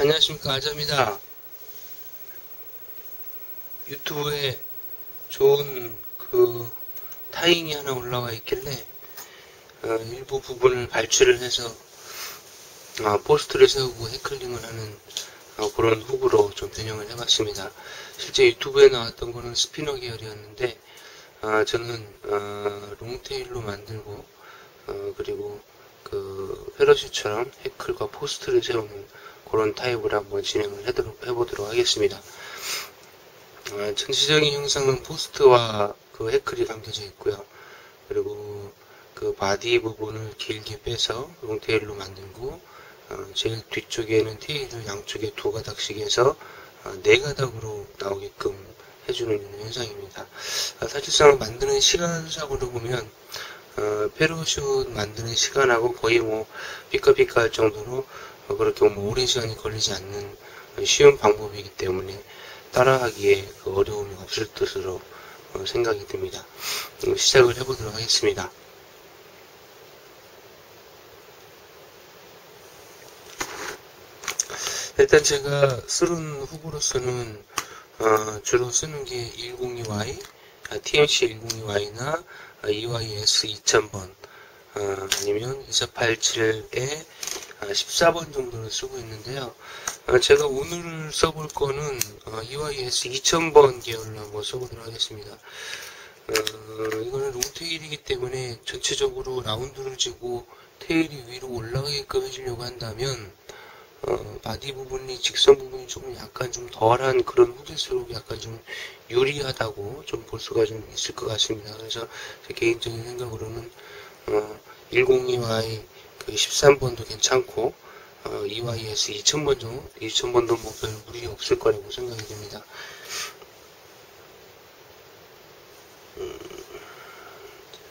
안녕하십니까. 아자입니다. 유튜브에 좋은 그 타잉이 하나 올라와 있길래 어, 일부 부분을 발출을 해서 어, 포스트를 세우고 해클링을 하는 어, 그런 훅으로 좀 변형을 해봤습니다. 실제 유튜브에 나왔던 거는 스피너 계열이었는데 어, 저는 어, 롱테일로 만들고 어, 그리고 그 패러슈처럼 해클과 포스트를 세우는 그런 타입을 한번 진행을 해도록, 해보도록 하겠습니다. 어, 전체적인 형상은 포스트와 그 해클이 감겨져 있고요. 그리고 그 바디 부분을 길게 빼서 롱테일로 만들고 어, 제일 뒤쪽에는 테일을 양쪽에 두 가닥씩 해서 어, 네 가닥으로 나오게끔 해주는 현상입니다. 어, 사실상 만드는 시간상으로 보면 어, 페로슛 만드는 시간하고 거의 뭐 삐까삐까 할 정도로 어, 그렇게 뭐 오랜 시간이 걸리지 않는 쉬운 방법이기 때문에 따라하기에 그 어려움이 없을 것으로 어, 생각이 듭니다. 음, 시작을 해보도록 하겠습니다. 일단 제가 쓰는 훅으로서는 어, 주로 쓰는 게 102Y, TMC 102Y나 EYS 2000번 어, 아니면 2487에 14번 정도를 쓰고 있는데요. 어, 제가 오늘 써볼 거는 어, EYS 2000번 계열로 한번 써보도록 하겠습니다. 어, 이거는 롱테일이기 때문에 전체적으로 라운드를 지고 테일이 위로 올라가게끔 해주려고 한다면 어, 바디 부분이 직선 부분이 조금 약간 좀 덜한 그런 후드수록 약간 좀 유리하다고 좀 볼 수가 좀 있을 것 같습니다. 그래서 제 개인적인 생각으로는 어, 102Y 그 13번도 괜찮고 어, EYS 2000번 정도 2000번도 뭐별 무리 없을 거라고 생각이 됩니다. 음,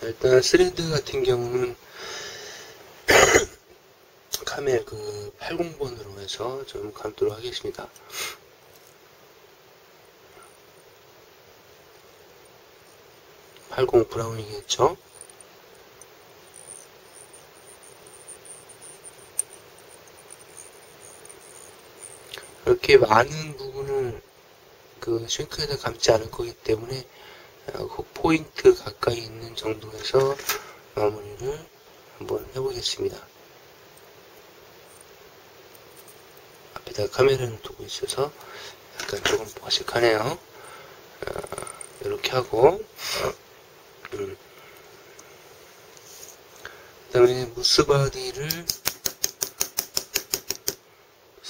일단 스레드 같은 경우는 카멜 그 80번으로 해서 좀 감도록 하겠습니다. 팔공 브라운이겠죠? 이렇게 많은 부분을 그 싱크에다 감지 않을 거기 때문에 그 포인트 가까이 있는 정도에서 마무리를 한번 해보겠습니다. 앞에다 카메라를 두고 있어서 약간 조금 어색하네요. 어, 이렇게 하고 음. 그 다음에 무스바디를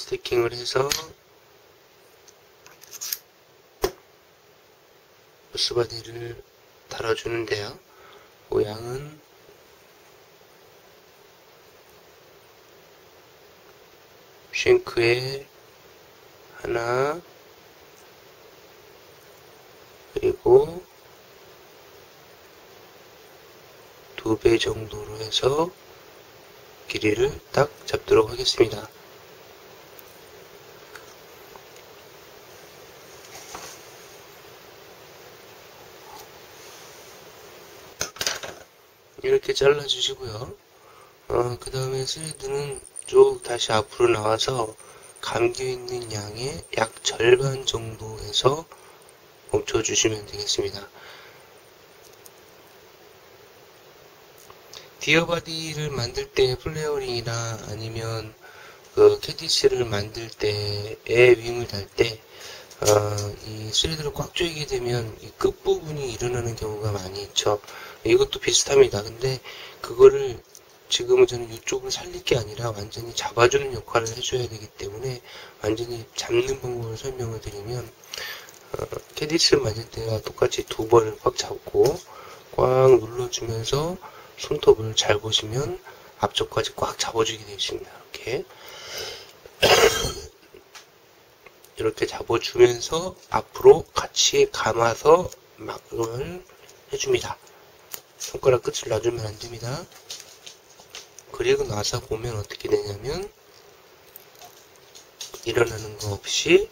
스티킹을 해서 무스바디를 달아주는데요. 모양은 싱크에 하나 그리고 두 배 정도로 해서 길이를 딱 잡도록 하겠습니다. 이렇게 잘라주시고요. 어, 그 다음에 스레드는 쭉 다시 앞으로 나와서 감겨있는 양의 약 절반 정도에서 멈춰주시면 되겠습니다. 디어바디를 만들 때 플레어링이나 아니면 그 캐디스를 만들 때에 윙을 달 때, 어, 이 스레드를 꽉 조이게 되면 이 끝부분이 일어나는 경우가 많이 있죠. 이것도 비슷합니다. 근데 그거를 지금은 저는 이쪽을 살릴 게 아니라 완전히 잡아주는 역할을 해줘야 되기 때문에 완전히 잡는 방법을 설명을 드리면 어, 캐디스 맞을 때와 똑같이 두 번을 꽉 잡고 꽉 눌러주면서 손톱을 잘 보시면 앞쪽까지 꽉 잡아주게 되어 있습니다. 이렇게 이렇게 잡아주면서 앞으로 같이 감아서 막을 해줍니다. 손가락 끝을 놔주면 안 됩니다. 그리고 나서 보면 어떻게 되냐면 일어나는 거 없이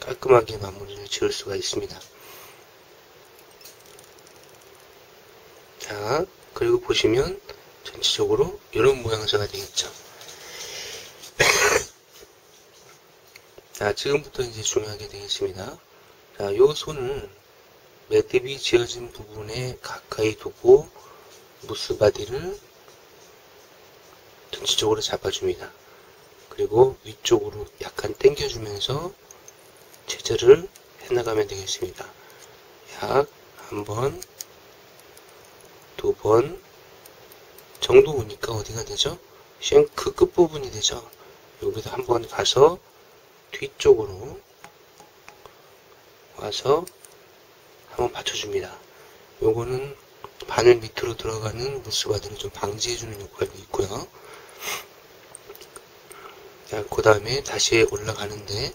깔끔하게 마무리를 지을 수가 있습니다. 자, 그리고 보시면 전체적으로 이런 모양새가 되겠죠. 자, 지금부터 이제 중요하게 되겠습니다. 자, 요 손을 매듭이 지어진 부분에 가까이 두고 무스바디를 전체적으로 잡아줍니다. 그리고 위쪽으로 약간 당겨주면서 제절을 해나가면 되겠습니다. 약 한 번, 두 번 정도 오니까 어디가 되죠? 쉔크 끝부분이 되죠? 여기서 한번 가서 뒤쪽으로 와서 한번 받쳐줍니다. 요거는 바늘 밑으로 들어가는 무스바들을 좀 방지해주는 효과도 있고요. 자, 그 다음에 다시 올라가는데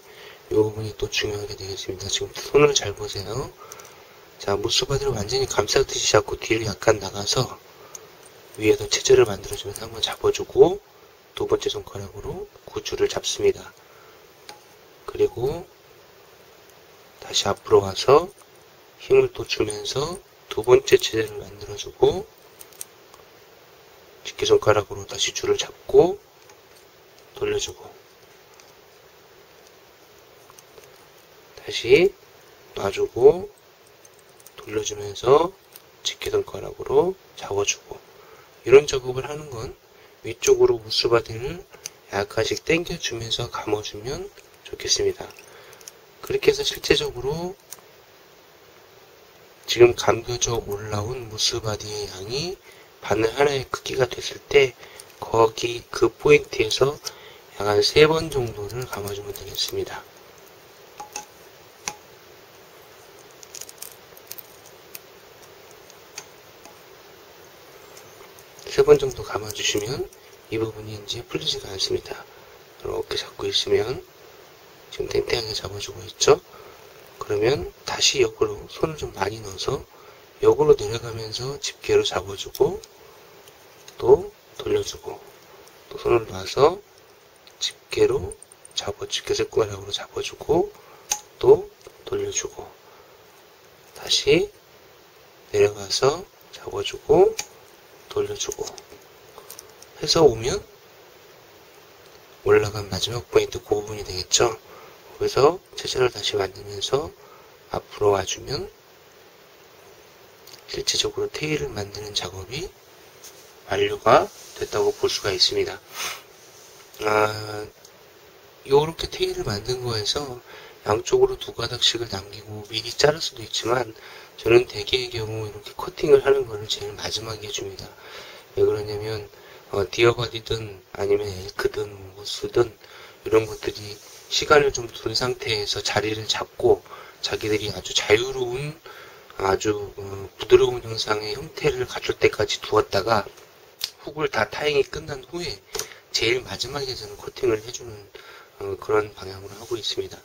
이 부분이 또 중요하게 되겠습니다. 지금 손을 잘 보세요. 자, 무스바디를 완전히 감싸듯이 잡고 뒤를 약간 나가서 위에서 체제를 만들어주면서 한번 잡아주고 두 번째 손가락으로 구줄을 잡습니다. 그리고 다시 앞으로 와서 힘을 또 주면서 두 번째 체제를 만들어주고 집게손가락으로 다시 줄을 잡고 돌려주고 다시 놔주고 돌려주면서 집게손가락으로 잡아주고 이런 작업을 하는 건 위쪽으로 무스바디를 약간씩 당겨주면서 감아주면 좋겠습니다. 그렇게 해서 실제적으로 지금 감겨져 올라온 무스바디의 양이 바늘 하나의 크기가 됐을 때 거기 그 포인트에서 약 한 세 번 정도를 감아주면 되겠습니다. 세 번 정도 감아주시면 이 부분이 이제 풀리지가 않습니다. 이렇게 잡고 있으면 지금 땡땡하게 잡아주고 있죠? 그러면 다시 역으로 손을 좀 많이 넣어서 역으로 내려가면서 집게로 잡아주고 또 돌려주고 또 손을 놔서 집게로 잡아 집게 쇠가락으로 잡아주고 또 돌려주고 다시 내려가서 잡아주고 돌려주고 해서 오면 올라간 마지막 포인트 그 부분이 되겠죠. 거기서 체제를 다시 만들면서 앞으로 와주면 실제적으로 테일을 만드는 작업이 완료가 됐다고 볼 수가 있습니다. 아, 요렇게 테일을 만든 거에서 양쪽으로 두 가닥씩을 남기고 미리 자를 수도 있지만 저는 대개의 경우 이렇게 커팅을 하는 거를 제일 마지막에 해줍니다. 왜 그러냐면 어, 디어바디든 아니면 엘크든 무스든 이런 것들이 시간을 좀 둔 상태에서 자리를 잡고 자기들이 아주 자유로운 아주 어, 부드러운 형상의 형태를 갖출 때까지 두었다가 훅을 다 타행이 끝난 후에 제일 마지막에 저는 코팅을 해주는 어, 그런 방향으로 하고 있습니다.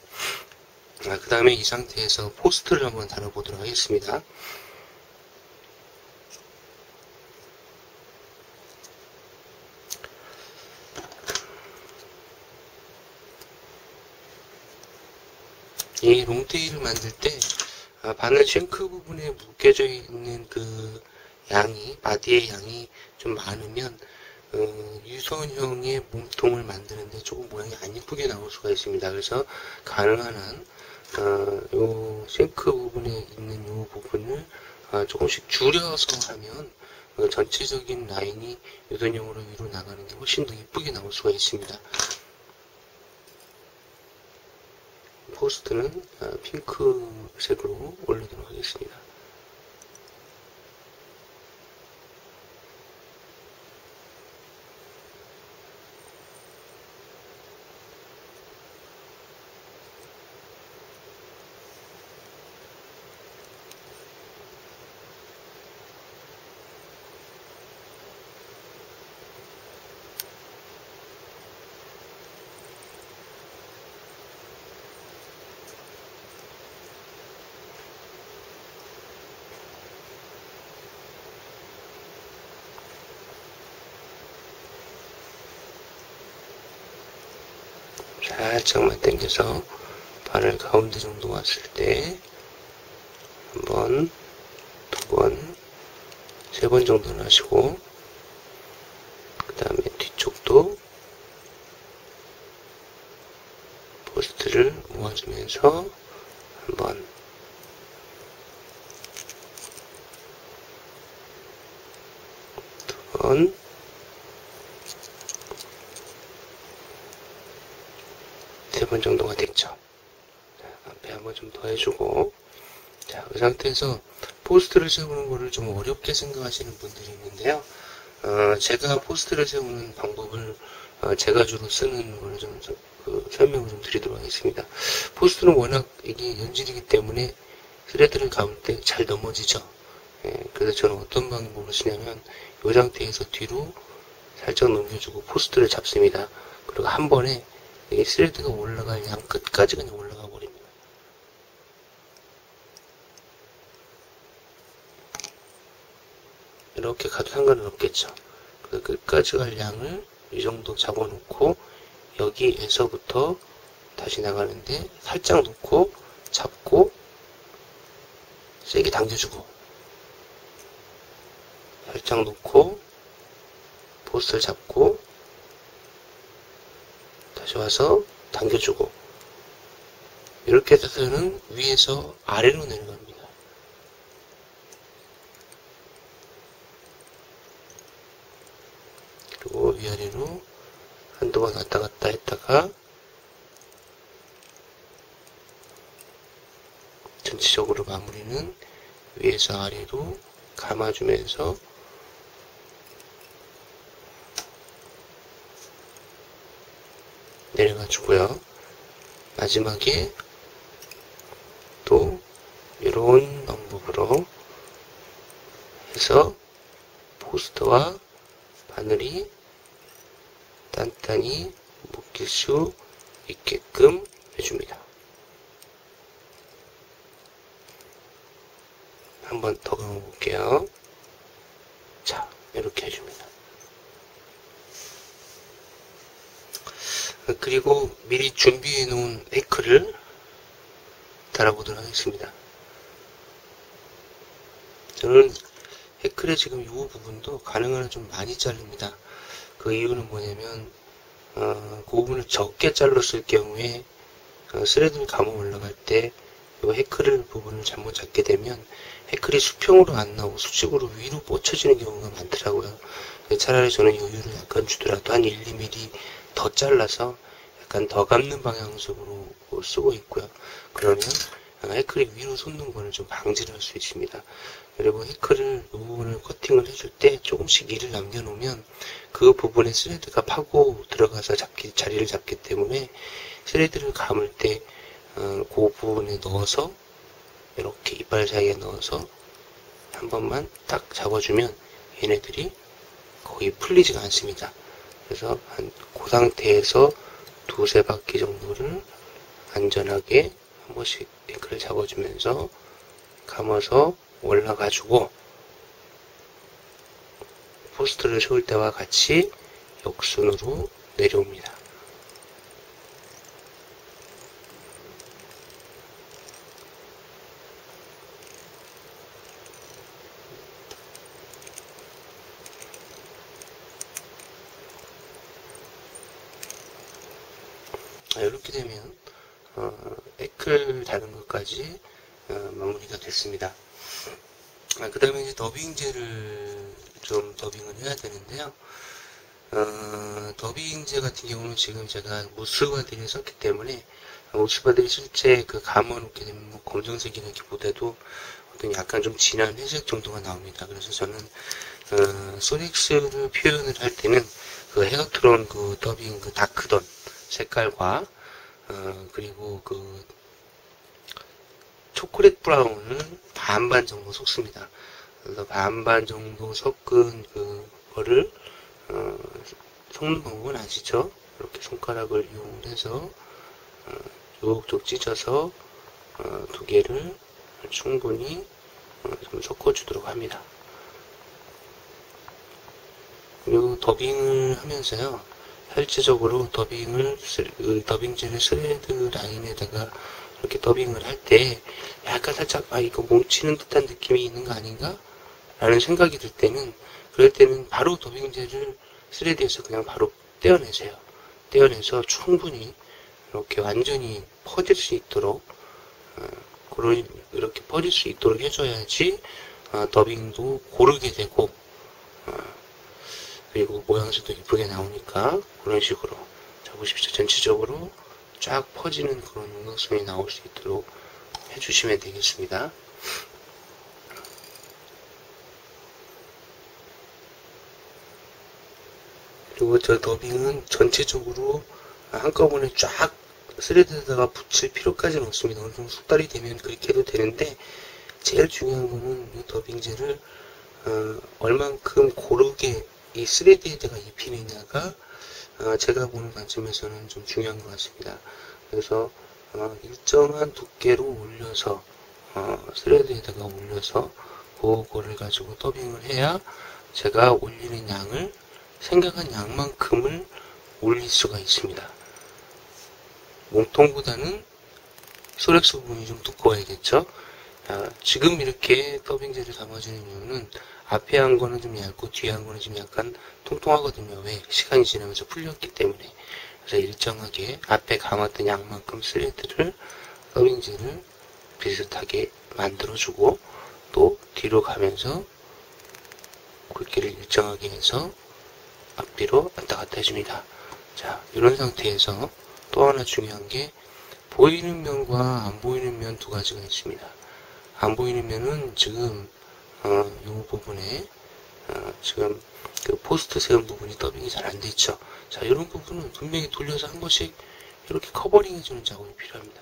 아, 그 다음에 이 상태에서 포스트를 한번 달아보도록 하겠습니다. 이 롱테일을 만들 때 아, 바늘 싱크 부분에 묶여져 있는 그 양이 바디의 양이 좀 많으면 어, 유선형의 몸통을 만드는데 조금 모양이 안 이쁘게 나올 수가 있습니다. 그래서 가능한 한 어, 요 싱크 부분에 있는 요 부분을 어, 조금씩 줄여서 하면 어, 전체적인 라인이 유선형으로 위로 나가는 게 훨씬 더 이쁘게 나올 수가 있습니다. 포스트는 어, 핑크색으로 올리도록 하겠습니다. 살짝만 당겨서 바늘 가운데 정도 왔을 때 한 번, 두 번, 세 번 정도는 하시고 그 다음에 뒤쪽도 포스트를 모아주면서 한번 두 번, 세 번 정도가 됐죠. 자, 앞에 한번 좀더 해주고 자, 그 상태에서 포스트를 세우는 거를 좀 어렵게 생각하시는 분들이 있는데요. 어, 제가 포스트를 세우는 방법을 어, 제가 주로 쓰는 좀, 좀, 그 설명을 좀 드리도록 하겠습니다. 포스트는 워낙 이게 연질이기 때문에 스레드를 감을 때 잘 넘어지죠. 예, 그래서 저는 어떤 방법을 쓰냐면 이 상태에서 뒤로 살짝 넘겨주고 포스트를 잡습니다. 그리고 한 번에 이 스레드가 올라갈 양 끝까지 그냥 올라가 버립니다. 이렇게 가도 상관은 없겠죠. 그 끝까지 갈 양을 이 정도 잡아놓고 여기에서부터 다시 나가는데 살짝 놓고 잡고 세게 당겨주고 살짝 놓고 보스를 잡고 다시 와서 당겨주고 이렇게 해서는 위에서 아래로 내려갑니다. 그리고 위아래로 번 왔다 갔다 했다가 전체적으로 마무리는 위에서 아래로 감아주면서 내려가주고요. 마지막에 또 이런 방법으로 해서 포스터와 바늘이 단단히 묶일 수 있게끔 해줍니다. 한 번 더 감아 볼게요. 자, 이렇게 해줍니다. 그리고 미리 준비해 놓은 에크를 달아보도록 하겠습니다. 저는 해클의 지금 이 부분도 가능한 한좀 많이 자릅니다. 그 이유는 뭐냐면 어, 그 부분을 적게 잘랐을 경우에 어, 스레드를 감아 올라갈 때 이 해클을 부분을 잘못 잡게 되면 해클이 수평으로 안 나오고 수직으로 위로 뻗쳐지는 경우가 많더라고요. 차라리 저는 여유를 약간 주더라도 한 1, 2mm 더 잘라서 약간 더 감는 방향식으로 쓰고 있고요. 그러면 해클이 위로 솟는 거를 좀 방지를 할 수 있습니다. 그리고 해클을 이 부분을 커팅을 해줄 때 조금씩 일을 남겨놓으면 그 부분에 스레드가 파고 들어가서 잡기, 자리를 잡기 때문에 스레드를 감을 때, 어, 그 부분에 넣어서 이렇게 이빨 사이에 넣어서 한 번만 딱 잡아주면 얘네들이 거의 풀리지가 않습니다. 그래서 한 그 상태에서 두세 바퀴 정도를 안전하게 한 번씩 앵클을 잡아주면서 감아서 올라가지고 포스트를 세울 때와 같이 역순으로 내려옵니다. 아, 이렇게 되면 어, 에클 다는 것까지 어, 마무리가 됐습니다. 아, 그 다음에 이제 더빙제를 좀 더빙을 해야 되는데요. 어, 더빙제 같은 경우는 지금 제가 무스바들이 썼기 때문에 무스바들이 실제 그 감아놓게 되면 뭐 검정색이라기보다도 어떤 약간 좀 진한 회색 정도가 나옵니다. 그래서 저는 어, 소닉스를 표현을 할 때는 그 들어온 그 더빙 그 다크던 색깔과 어, 그리고 그 초콜릿 브라운을 반반 정도 섞습니다. 그래서 반반 정도 섞은 그거를 어, 섞는 방법은 아시죠? 이렇게 손가락을 이용해서 어, 쭉쭉 찢어서 어, 두 개를 충분히 어, 좀 섞어주도록 합니다. 그리고 더빙을 하면서요. 실제적으로 더빙을 쓰- 그 더빙제를 스레드 라인에다가 이렇게 더빙을 할 때 약간 살짝 아 이거 뭉치는 듯한 느낌이 있는 거 아닌가? 라는 생각이 들 때는 그럴 때는 바로 더빙제를 스레드에서 그냥 바로 떼어내세요. 떼어내서 충분히 이렇게 완전히 퍼질 수 있도록 어, 그런 이렇게 퍼질 수 있도록 해줘야지 어, 더빙도 고르게 되고 어, 그리고 모양새도 예쁘게 나오니까 그런 식으로 자 보십시오 전체적으로 쫙 퍼지는 그런 음악성이 나올 수 있도록 해주시면 되겠습니다. 그리고 저 더빙은 전체적으로 한꺼번에 쫙 스레드에다가 붙일 필요까지는 없습니다. 어느 정도 숙달이 되면 그렇게 해도 되는데 제일 중요한 거는 이 더빙제를 어, 얼만큼 고르게 이 스레드에다가 입히느냐가 어, 제가 보는 관점에서는 좀 중요한 것 같습니다. 그래서 어, 일정한 두께로 올려서 어, 스레드에다가 올려서 그거를 가지고 더빙을 해야 제가 올리는 양을 생각한 양만큼을 올릴 수가 있습니다. 몸통보다는 소렉스 부분이 좀 두꺼워야겠죠. 아, 지금 이렇게 더빙제를 담아주는 이유는 앞에 한 거는 좀 얇고 뒤에 한 거는 좀 약간 통통하거든요. 왜? 시간이 지나면서 풀렸기 때문에. 그래서 일정하게 앞에 감았던 양만큼 스레드를 더빙제를 비슷하게 만들어주고 또 뒤로 가면서 굵기를 일정하게 해서 앞뒤로 왔다 갔다 해줍니다. 자, 이런 상태에서 또 하나 중요한 게 보이는 면과 안 보이는 면 두 가지가 있습니다. 안 보이는 면은 지금 어, 이 부분에 어, 지금 그 포스트 세운 부분이 더빙이 잘 안 돼 있죠. 자, 이런 부분은 분명히 돌려서 한 번씩 이렇게 커버링 해주는 작업이 필요합니다.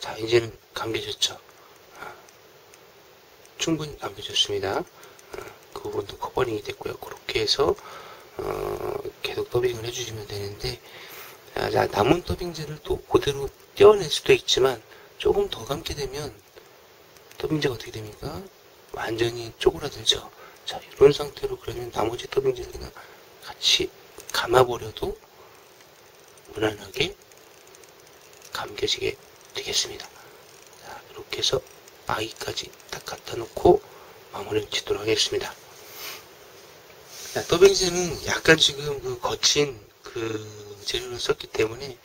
자, 이제는 감겨졌죠. 아, 충분히 감겨졌습니다. 아, 그 부분도 커버링이 됐고요. 그렇게 해서 어, 계속 더빙을 해주시면 되는데 아, 자, 남은 더빙제를 또 그대로 떼어낼 수도 있지만 조금 더 감게 되면 더빙제가 어떻게 됩니까? 완전히 쪼그라들죠. 자, 이런 상태로 그러면 나머지 더빙제를 그냥 같이 감아버려도 무난하게 감겨지게 되겠습니다. 자, 이렇게 해서 아이까지 딱 갖다 놓고 마무리를 짓도록 하겠습니다. 자, 더빙제는 약간 지금 그 거친 그 재료를 썼기 때문에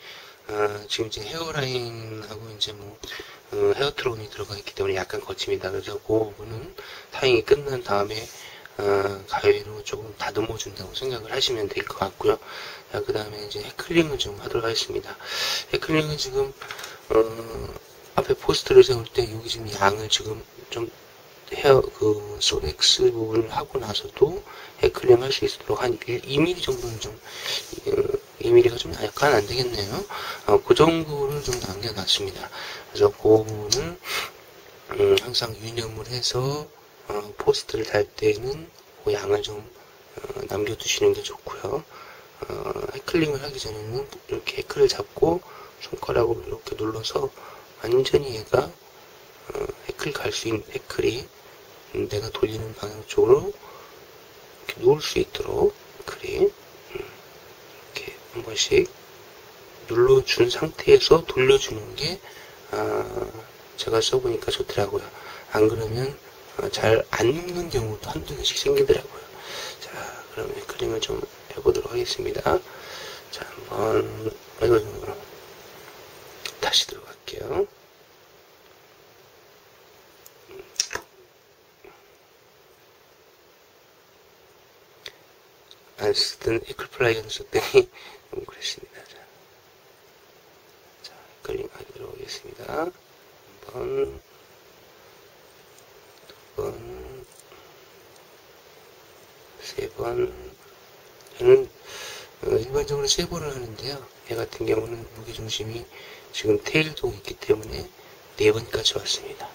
어, 지금 이제 헤어라인하고 이제 뭐 어, 헤어트론이 들어가 있기 때문에 약간 거칩니다. 그래서 그 부분은 타잉이 끝난 다음에 어, 가위로 조금 다듬어 준다고 생각을 하시면 될 것 같고요. 자, 그 다음에 이제 해클링을 좀 하도록 하겠습니다. 해클링은 지금 어, 앞에 포스트를 세울 때 여기 지금 양을 지금 좀 헤어 그 소렉스 부분을 하고 나서도 해클링 할 수 있도록 한 2mm 정도는 좀 어, 2mm가 좀 약간 안 되겠네요. 어, 그 정도를 좀 남겨놨습니다. 그래서 그 부분은 음, 항상 유념을 해서 어, 포스트를 달 때는 그 양을 좀 어, 남겨두시는 게 좋고요. 어, 해클링을 하기 전에는 이렇게 해클을 잡고 손가락으로 이렇게 눌러서 완전히 얘가 어, 해클 갈 수 있는 해클이 음, 내가 돌리는 방향 쪽으로 이렇게 누울 수 있도록 해클이 번씩 눌러준 상태에서 돌려주는 게 아, 제가 써보니까 좋더라고요. 안 그러면 어, 잘안 눕는 경우도 한두 개씩 생기더라고요. 자, 그러면 그림을 좀 해보도록 하겠습니다. 자, 한번 다시 들어갈게요. 안 쓰던 에클플라이어를 썼더니 좀 그랬습니다. 자, 자 그림 하게 들어오겠습니다. 한번 번, 세 번. 저는 어, 일반적으로 세 번을 하는데요. 얘 같은 경우는 무게중심이 지금 테일도 있기 때문에 네 번까지 왔습니다.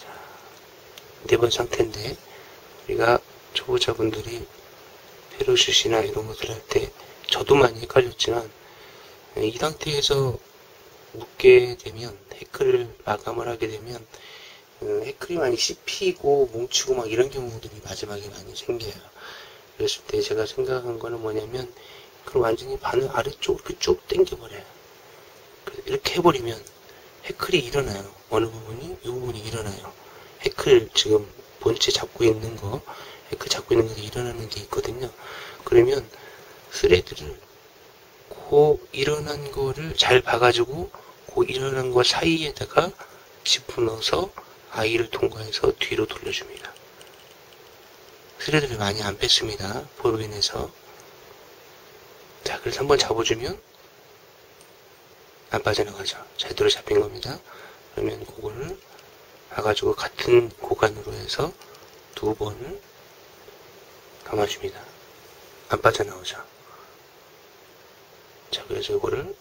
자, 네 번 상태인데 우리가 초보자분들이 페로슛이나 이런 것들 할 때 저도 많이 헷갈렸지만 이 상태에서 묶게 되면 해크를 마감을 하게 되면 어, 해클이 많이 씹히고 뭉치고 막 이런 경우들이 마지막에 많이 생겨요. 그랬을 때 제가 생각한 거는 뭐냐면 그럼 완전히 바늘 아래쪽으로 쭉 당겨버려요. 이렇게 해버리면 해클이 일어나요. 어느 부분이? 이 부분이 일어나요. 해클 지금 본체 잡고 있는 거, 해클 잡고 있는 게 일어나는 게 있거든요. 그러면 스레드를 그 일어난 거를 잘 봐가지고 그 일어난 거 사이에다가 집어넣어서 아이를 통과해서 뒤로 돌려줍니다. 스레드를 많이 안 뺐습니다. 볼빈에서. 자, 그래서 한번 잡아주면 안 빠져나가죠. 제대로 잡힌 겁니다. 그러면 그거를 봐가지고 같은 고간으로 해서 두 번을 감아줍니다. 안 빠져나오죠. 자, 그래서 이거를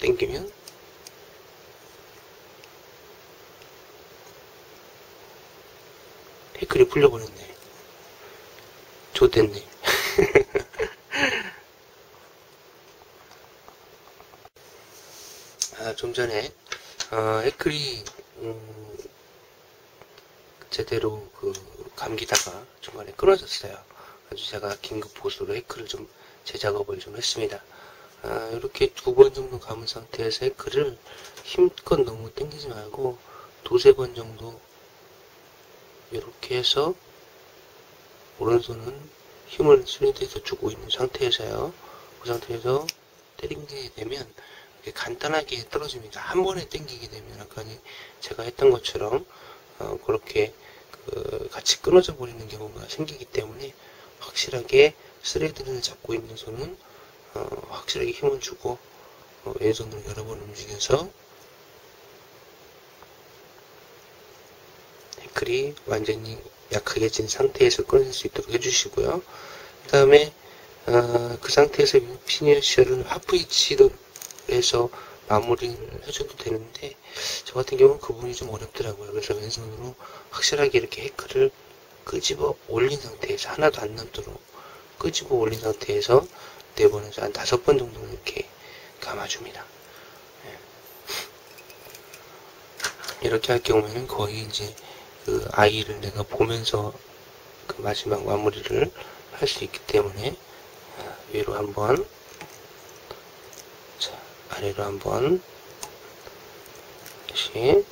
당기면 태클이 풀려버렸네. 좋댔네. 아, 좀 전에, 어, 해클이, 음, 제대로 그, 감기다가 중간에 끊어졌어요. 그래서 제가 긴급 보수로 해클을 좀 재작업을 좀 했습니다. 아, 이렇게 두 번 정도 감은 상태에서 해클을 힘껏 너무 당기지 말고 두세 번 정도 이렇게 해서 오른손은 힘을 슬리드에서 주고 있는 상태에서요. 그 상태에서 때리게 되면 간단하게 떨어집니다. 한 번에 당기게 되면 아까 제가 했던 것처럼 어, 그렇게 그 같이 끊어져 버리는 경우가 생기기 때문에 확실하게 스레드를 잡고 있는 손은 어, 확실하게 힘을 주고 어, 왼손으로 여러 번 움직여서 태클이 완전히 약하게 진 상태에서 끊을 수 있도록 해주시고요. 그 다음에 어, 그 상태에서 피니어셔를 하프 위치로 해서 마무리를 해줘도 되는데 저 같은 경우는 그 부분이 좀 어렵더라고요. 그래서 왼손으로 확실하게 이렇게 해크를 끄집어 올린 상태에서 하나도 안 남도록 끄집어 올린 상태에서 네 번에서 한 다섯 번 정도 이렇게 감아줍니다. 예. 이렇게 할 경우에는 거의 이제 그 아이를 내가 보면서 그 마지막 마무리를 할 수 있기 때문에 위로 한번 자 아래로 한번 다시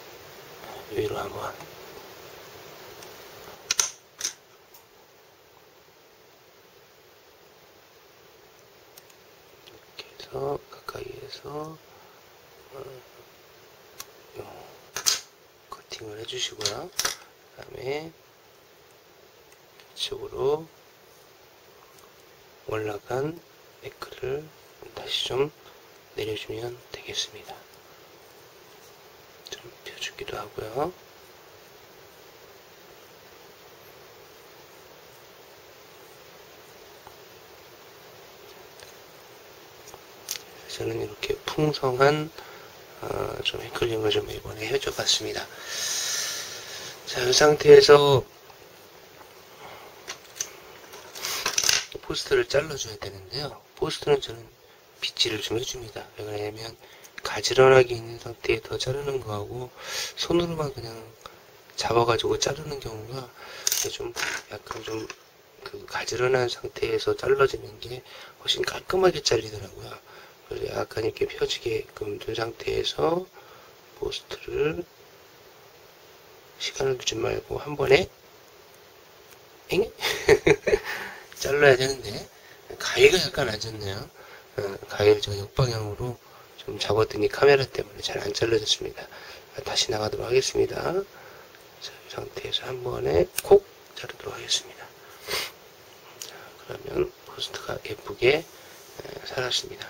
위로 한번 이렇게 해서 가까이에서 어, 요 커팅을 해주시고요. 그 다음에 이쪽으로 올라간 에크를 다시 좀 내려주면 되겠습니다. 좀 펴주기도 하고요. 저는 이렇게 풍성한 어, 좀 해클링을 좀 이번에 해줘 봤습니다. 자, 이 상태에서 포스트를 잘라줘야 되는데요. 포스트는 저는 빗질을 좀 해줍니다. 왜냐면 가지런하게 있는 상태에 더 자르는 거하고 손으로만 그냥 잡아가지고 자르는 경우가 좀 약간 좀 그 가지런한 상태에서 잘라지는 게 훨씬 깔끔하게 잘리더라고요. 그래서 약간 이렇게 펴지게끔 둔 상태에서 포스트를 시간을 두지 말고 한 번에 엥? 잘라야 되는데 가위가 약간 안 좋네요. 어, 가위를 제가 역방향으로 좀 잡았더니 카메라 때문에 잘 안 잘라졌습니다. 다시 나가도록 하겠습니다. 자, 이 상태에서 한 번에 콕 자르도록 하겠습니다. 자, 그러면 포스트가 예쁘게 에, 살았습니다.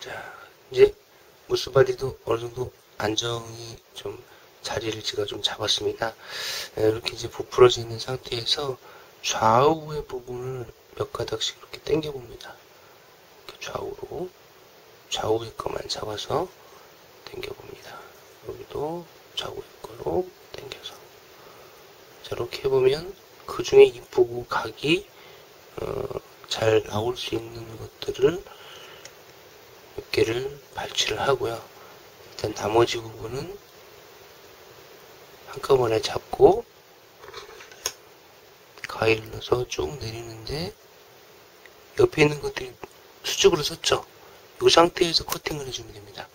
자, 이제 무스바디도 어느 정도 안정이 좀 자리를 제가 좀 잡았습니다. 네, 이렇게 이제 부풀어져 있는 상태에서 좌우의 부분을 몇 가닥씩 이렇게 당겨 봅니다. 좌우로 좌우의 것만 잡아서 당겨 봅니다. 여기도 좌우의 거로 당겨서 자, 이렇게 해보면 그 중에 이쁘고 각이 어, 잘 나올 수 있는 것들을 몇 개를 발치를 하고요. 일단 나머지 부분은 한꺼번에 잡고 가위를 넣어서 쭉 내리는데 옆에 있는 것들이 수직으로 섰죠. 이 상태에서 커팅을 해주면 됩니다.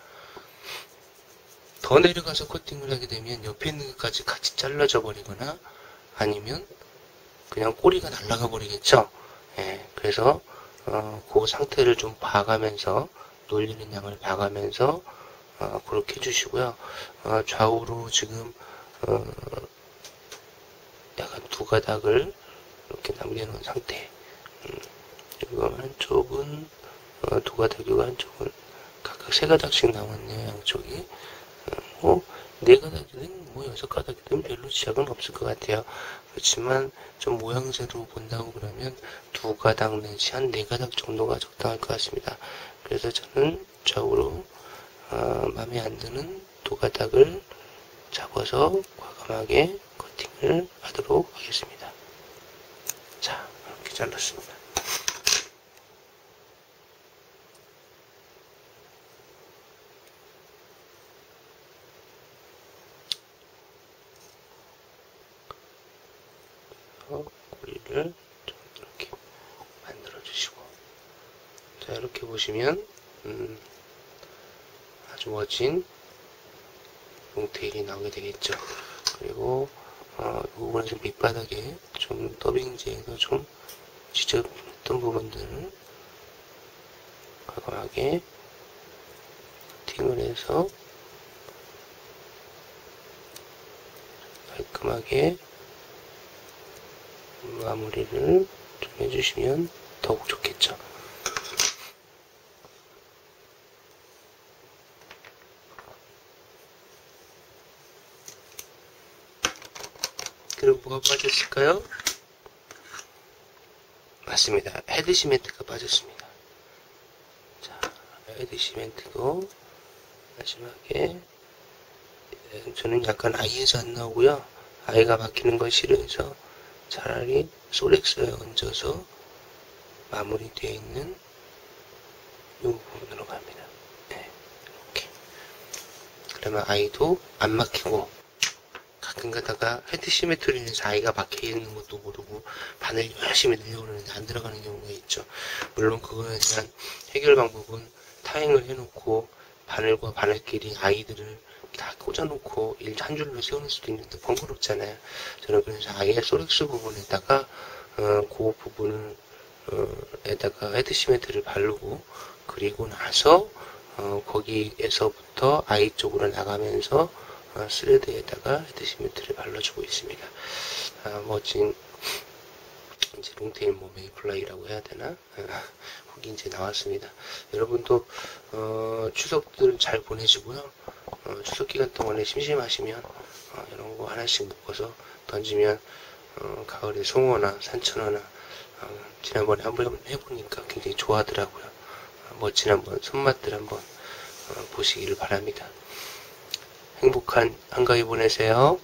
더 내려가서 커팅을 하게 되면 옆에 있는 것까지 같이 잘라져 버리거나 아니면 그냥 꼬리가 날아가 버리겠죠. 예, 그래서 어, 그 상태를 좀 봐가면서 놀리는 양을 봐가면서 어, 그렇게 해주시고요. 어, 좌우로 지금 어, 약간 두 가닥을 이렇게 남겨놓은 상태. 음, 이거 한쪽은 어, 두 가닥이고 한쪽은 각각 세 가닥씩 남았네요. 양쪽이. 어, 네 가닥이든 뭐 여섯 가닥이든 별로 지장은 없을 것 같아요. 그렇지만 좀 모양새로 본다고 그러면 두 가닥 내지 한 네 가닥 정도가 적당할 것 같습니다. 그래서 저는 좌우로 어, 마음에 안 드는 두 가닥을 잡아서 과감하게 커팅을 하도록 하겠습니다. 자, 이렇게 잘랐습니다. 좀 이렇게 만들어 주시고 자 이렇게 보시면 음, 아주 멋진 롱테일이 나오게 되겠죠 그리고 어, 이 부분은 좀 밑바닥에 좀 더빙지에서 좀 지저분했던 부분들을 과감하게 커팅을 해서 깔끔하게 마무리를 좀 해주시면 더욱 좋겠죠. 그리고 뭐가 빠졌을까요? 맞습니다. 헤드 시멘트가 빠졌습니다. 자, 헤드 시멘트도 마지막에 예, 저는 약간 아이에서 안 나오고요. 아이가 막히는 걸 싫어해서 차라리 솔엑스에 얹어서 마무리되어 있는 이 부분으로 갑니다. 네, 이렇게. 그러면 아이도 안 막히고 가끔 가다가 헤드 시메트리에서 아이가 막혀 있는 것도 모르고 바늘 열심히 그러는데 안 들어가는 경우가 있죠. 물론 그거에 대한 해결 방법은 타행을 해놓고 바늘과 바늘끼리 아이들을 다 꽂아놓고 일 한 줄로 세우는 수도 있는데 번거롭잖아요. 저는 그래서 아예 소렉스 부분에다가 어, 그 부분을 어, 에다가 헤드 시멘트를 바르고 그리고 나서 어, 거기에서부터 아이 쪽으로 나가면서 어, 스레드에다가 헤드 시멘트를 발라주고 있습니다. 아, 멋진 이제 롱테일 뭐 메이플라이라고 해야 되나? 아, 거기 이제 나왔습니다. 여러분도 어, 추석들 잘 보내시고요. 어, 추석 기간 동안에 심심하시면 어, 이런 거 하나씩 묶어서 던지면 어, 가을에 송어나 산천어나 어, 지난번에 한번 해보니까 굉장히 좋아하더라고요. 어, 멋진 한번 손맛들 한번 어, 보시기를 바랍니다. 행복한 한가위 보내세요.